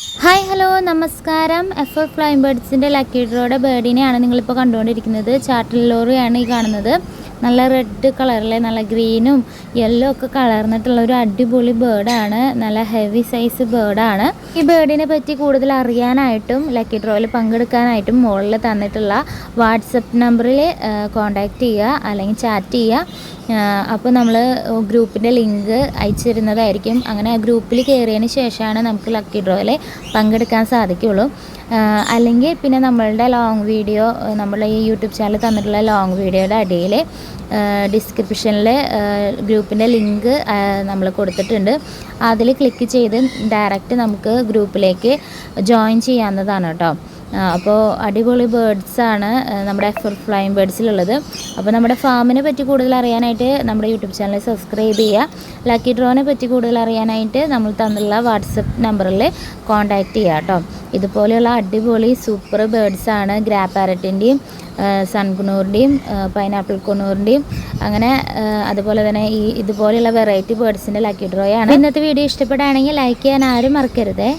Hi hello നമസ്കാരം. F ഫ്ലൈം ബേർഡ്സിന്റെ ലക്കി ഡ്രോയുടെ ബേർഡിനെയാണ് നിങ്ങളിപ്പോൾ കണ്ടുകൊണ്ടിരിക്കുന്നത്. ചാട്ടിൽ ലോറിയാണ് ഈ കാണുന്നത്. നല്ല റെഡ് കളറിലെ നല്ല ഗ്രീനും യെല്ലോ ഒക്കെ കളർന്നിട്ടുള്ള ഒരു അടിപൊളി ബേർഡാണ് നല്ല ഹെവി സൈസ് ബേർഡാണ് ഈ ബേർഡിനെ പറ്റി കൂടുതൽ അറിയാനായിട്ടും ലക്കി ഡ്രോയിൽ പങ്കെടുക്കാനായിട്ടും മുകളിൽ തന്നിട്ടുള്ള വാട്സപ്പ് നമ്പറിൽ കോൺടാക്റ്റ് ചെയ്യുക അല്ലെങ്കിൽ ചാറ്റ് ചെയ്യുക. അപ്പോൾ നമ്മൾ ഗ്രൂപ്പിന്റെ ലിങ്ക് അയച്ചു തരുന്നതായിരിക്കും അങ്ങനെ ആ ഗ്രൂപ്പിൽ കയറിയതിന് ശേഷമാണ് നമുക്ക് ലക്കി ഡ്രോയിൽ പങ്കെടുക്കാൻ സാധിക്കുള്ളൂ. അല്ലെങ്കിൽ പിന്നെ നമ്മളുടെ ലോങ് വീഡിയോ നമ്മളെ ഈ യൂട്യൂബ് ചാനൽ തന്നിട്ടുള്ള ലോങ് വീഡിയോയുടെ അടിയിൽ ഡിസ്ക്രിപ്ഷനിൽ ഗ്രൂപ്പിന്റെ ലിങ്ക് നമ്മൾ കൊടുത്തിട്ടുണ്ട്. അതിൽ ക്ലിക്ക് ചെയ്ത് ഡയറക്റ്റ് നമുക്ക് ഗ്രൂപ്പിലേക്ക് ജോയിൻ ചെയ്യാവുന്നതാണ് കേട്ടോ. അപ്പോൾ അടിപൊളി ബേഡ്സാണ് നമ്മുടെ എഫർ ഫ്ലൈങ് ബേഡ്സിലുള്ളത് അപ്പോൾ നമ്മുടെ ഫാമിനെ പറ്റി കൂടുതൽ അറിയാനായിട്ട് നമ്മുടെ യൂട്യൂബ് ചാനൽ സബ്സ്ക്രൈബ് ചെയ്യുക ലക്കി ഡ്രോനെ പറ്റി കൂടുതൽ അറിയാനായിട്ട് നമ്മൾ തന്നുള്ള വാട്സപ്പ് നമ്പറിൽ കോൺടാക്റ്റ് ചെയ്യുക കേട്ടോ ഇതുപോലെയുള്ള അടിപൊളി സൂപ്പർ ബേഡ്സാണ് ഗ്രാ പാരറ്റിന്റെയും സൺകുണൂറിന്റെയും പൈനാപ്പിൾ കുണൂറിന്റെയും അങ്ങനെ അതുപോലെ തന്നെ ഈ ഇതുപോലെയുള്ള വെറൈറ്റി ബേഡ്സിന്റെ ലക്കി ഡ്രോയാണ് ഇന്നത്തെ വീഡിയോ ഇഷ്ടപ്പെടുകയാണെങ്കിൽ ലൈക്ക് ചെയ്യാൻ ആരും മറക്കരുതേ.